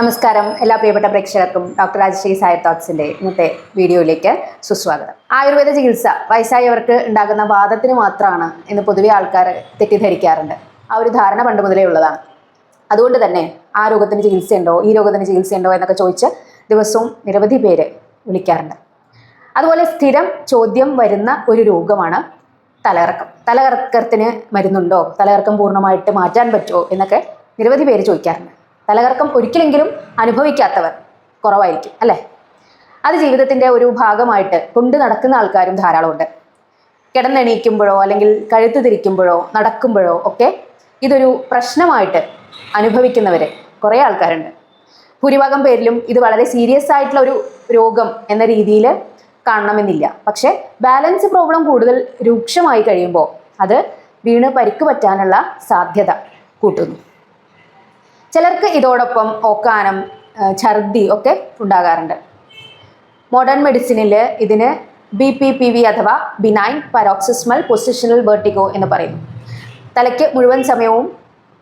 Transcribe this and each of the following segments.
നമസ്കാരം എല്ലാ പ്രിയപ്പെട്ട പ്രേക്ഷകർക്കും ഡോക്ടർ രാജശ്രീ സായ തോട്ട്സിന്റെ ഇന്നത്തെ വീഡിയോയിലേക്ക് സുസ്വാഗതം. ആയുർവേദ ചികിത്സ വയസ്സായവർക്ക് ഉണ്ടാകുന്ന വാദത്തിന് മാത്രമാണ് എന്ന് പൊതുവെ ആൾക്കാർ തെറ്റിദ്ധരിക്കാറുണ്ട്. ആ ഒരു ധാരണ പണ്ട് മുതലേ ഉള്ളതാണ്. അതുകൊണ്ട് തന്നെ ആ രോഗത്തിന് ചികിത്സയുണ്ടോ ഈ രോഗത്തിന് ചികിത്സയുണ്ടോ എന്നൊക്കെ ചോദിച്ച് ദിവസവും നിരവധി പേര് വിളിക്കാറുണ്ട്. അതുപോലെ സ്ഥിരം ചോദ്യം വരുന്ന ഒരു രോഗമാണ് തലകറക്കം. തലകറക്കത്തിന് മരുന്നുണ്ടോ തലകറക്കം പൂർണമായിട്ട് മാറ്റാൻ പറ്റുമോ എന്നൊക്കെ നിരവധി പേര് ചോദിക്കാറുണ്ട്. തലകറക്കം ഒരിക്കലെങ്കിലും അനുഭവിക്കാത്തവർ കുറവായിരിക്കും അല്ലേ? അത് ജീവിതത്തിന്റെ ഒരു ഭാഗമായിട്ട് കൊണ്ടു നടക്കുന്ന ആൾക്കാരും ധാരാളമുണ്ട്. കിടന്നെണീക്കുമ്പോഴോ അല്ലെങ്കിൽ കഴുത്ത് തിരിക്കുമ്പോഴോ നടക്കുമ്പോഴോ ഒക്കെ ഇതൊരു പ്രശ്നമായിട്ട് അനുഭവിക്കുന്നവർ കുറേ ആൾക്കാരുണ്ട്. ഭൂരിഭാഗം പേരിലും ഇത് വളരെ സീരിയസ് ആയിട്ടുള്ള ഒരു രോഗം എന്ന രീതിയിൽ കാണണമെന്നില്ല. പക്ഷേ ബാലൻസ് പ്രോബ്ലം കൂടുതൽ രൂക്ഷമായി കഴിയുമ്പോൾ അത് വീണ് പരിക്ക് പറ്റാനുള്ള സാധ്യത കൂട്ടുന്നു. ചിലർക്ക് ഇതോടൊപ്പം ഓക്കാനം ഛർദി ഒക്കെ ഉണ്ടാകാറുണ്ട്. മോഡേൺ മെഡിസിനിൽ ഇതിന് ബി പി പി വി അഥവാ ബിനൈൻ പരോക്സിസ്മൽ പൊസിഷണൽ വേർട്ടിഗോ എന്ന് പറയുന്നു. തലയ്ക്ക് മുഴുവൻ സമയവും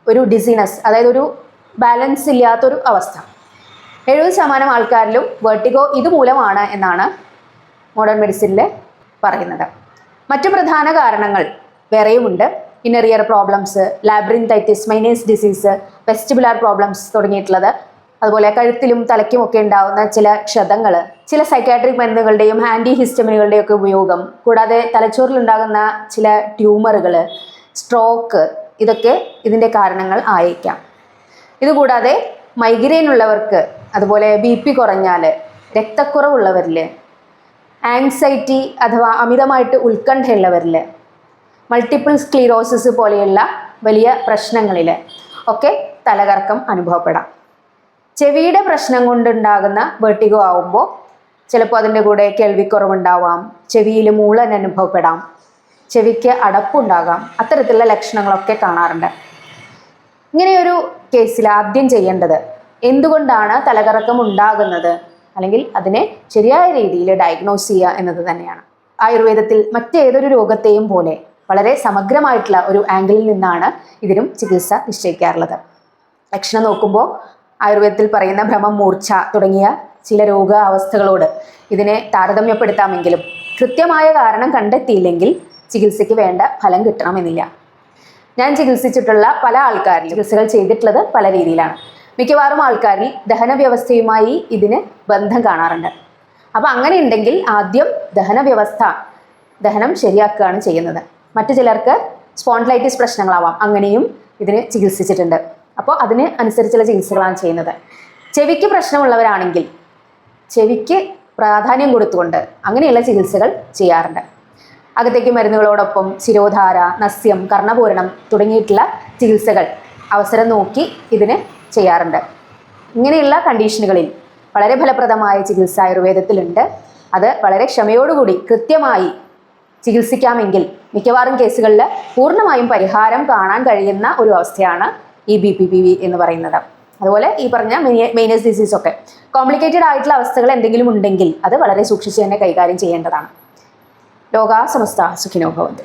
ഒരു ഡിസീനസ് അതായത് ഒരു ബാലൻസ് ഇല്ലാത്തൊരു അവസ്ഥ. എഴുപത് ശതമാനം ആൾക്കാരിലും വേർട്ടിഗോ ഇതുമൂലമാണ് എന്നാണ് മോഡേൺ മെഡിസിനിൽ പറയുന്നത്. മറ്റു പ്രധാന കാരണങ്ങൾ വേറെയുമുണ്ട്. Inner ear problems labyrinthitis Meniere's disease vestibular problems തുടങ്ങിയിട്ടുള്ളത്. അതുപോലെ കഴുത്തിലും തലയ്ക്കും ഒക്കെ ഉണ്ടാവുന്ന ചില ക്ഷതങ്ങൾ ചില സൈക്കാട്രിക് മരുന്നുകളുടെയും ആന്റി ഹിസ്റ്റമിനുകളുടെയും ഒക്കെ ഉപയോഗം കൂടാതെ തലച്ചോറിലുണ്ടാകുന്ന ചില ട്യൂമറുകൾ സ്ട്രോക്ക് ഇതൊക്കെ ഇതിന്റെ കാരണങ്ങൾ ആയേക്കാം. ഇതുകൂടാതെ മൈഗ്രെയിൻ ഉള്ളവർക്ക് അതുപോലെ ബി പി കുറഞ്ഞാൽ രക്തക്കുറവുള്ളവരിൽ ആങ്സൈറ്റി അഥവാ അമിതമായിട്ട് ഉത്കണ്ഠയുള്ളവരിൽ മൾട്ടിപ്പിൾ സ്ക്ലീറോസിസ് പോലെയുള്ള വലിയ പ്രശ്നങ്ങളിൽ ഒക്കെ തലകറക്കം അനുഭവപ്പെടാം. ചെവിയുടെ പ്രശ്നം കൊണ്ടുണ്ടാകുന്ന വെർട്ടിഗോ ആവുമ്പോൾ ചിലപ്പോൾ അതിന്റെ കൂടെ കേൾവിക്കുറവുണ്ടാവാം ചെവിയിൽ മൂളൻ അനുഭവപ്പെടാം ചെവിക്ക് അടപ്പുണ്ടാകാം അത്തരത്തിലുള്ള ലക്ഷണങ്ങളൊക്കെ കാണാറുണ്ട്. ഇങ്ങനെയൊരു കേസിൽ ആദ്യം ചെയ്യേണ്ടത് എന്തുകൊണ്ടാണ് തലകറക്കം ഉണ്ടാകുന്നത്? അല്ലെങ്കിൽ അതിനെ ശരിയായ രീതിയിൽ ഡയഗ്നോസ് ചെയ്യുക എന്നത് തന്നെയാണ്. ആയുർവേദത്തിൽ മറ്റേതൊരു രോഗത്തെയും പോലെ വളരെ സമഗ്രമായിട്ടുള്ള ഒരു ആംഗിളിൽ നിന്നാണ് ഇതിനും ചികിത്സ നിശ്ചയിക്കാറുള്ളത്. ലക്ഷണം നോക്കുമ്പോൾ ആയുർവേദത്തിൽ പറയുന്ന ഭ്രമം മൂർച്ച തുടങ്ങിയ ചില രോഗ അവസ്ഥകളോട് ഇതിനെ താരതമ്യപ്പെടുത്താമെങ്കിലും കൃത്യമായ കാരണം കണ്ടെത്തിയില്ലെങ്കിൽ ചികിത്സയ്ക്ക് വേണ്ട ഫലം കിട്ടണമെന്നില്ല. ഞാൻ ചികിത്സിച്ചിട്ടുള്ള പല ആൾക്കാരിൽ ചികിത്സകൾ ചെയ്തിട്ടുള്ളത് പല രീതിയിലാണ്. മിക്കവാറും ആൾക്കാരിൽ ദഹന വ്യവസ്ഥയുമായി ഇതിന് ബന്ധം കാണാറുണ്ട്. അപ്പോൾ അങ്ങനെ ഉണ്ടെങ്കിൽ ആദ്യം ദഹന വ്യവസ്ഥ ദഹനം ശരിയാക്കുകയാണ് ചെയ്യുന്നത്. മറ്റു ചിലർക്ക് സ്പോണ്ടലൈറ്റിസ് പ്രശ്നങ്ങളാവാം. അങ്ങനെയും ഇതിന് ചികിത്സിച്ചിട്ടുണ്ട്. അപ്പോൾ അതിന് അനുസരിച്ചുള്ള ചികിത്സകളാണ് ചെയ്യുന്നത്. ചെവിക്ക് പ്രശ്നമുള്ളവരാണെങ്കിൽ ചെവിക്ക് പ്രാധാന്യം കൊടുത്തുകൊണ്ട് അങ്ങനെയുള്ള ചികിത്സകൾ ചെയ്യാറുണ്ട്. അകത്തേക്ക് മരുന്നുകളോടൊപ്പം ശിരോധാര നസ്യം കർണപൂരണം തുടങ്ങിയിട്ടുള്ള ചികിത്സകൾ അവസരം നോക്കി ഇതിന് ചെയ്യാറുണ്ട്. ഇങ്ങനെയുള്ള കണ്ടീഷനുകളിൽ വളരെ ഫലപ്രദമായ ചികിത്സ ആയുർവേദത്തിലുണ്ട്. അത് വളരെ ക്ഷമയോടുകൂടി കൃത്യമായി ചികിത്സിക്കാമെങ്കിൽ മിക്കവാറും കേസുകളിൽ പൂർണമായും പരിഹാരം കാണാൻ കഴിയുന്ന ഒരു അവസ്ഥയാണ് ഈ ബി പി പി വി എന്ന് പറയുന്നത്. അതുപോലെ ഈ പറഞ്ഞ മെയിനസ് ഡിസീസ് ഒക്കെ കോംപ്ലിക്കേറ്റഡ് ആയിട്ടുള്ള അവസ്ഥകൾ എന്തെങ്കിലും ഉണ്ടെങ്കിൽ അത് വളരെ സൂക്ഷിച്ച് തന്നെ കൈകാര്യം ചെയ്യേണ്ടതാണ്. ലോകാ സമസ്ത സുഖിനോ ഭവന്തു.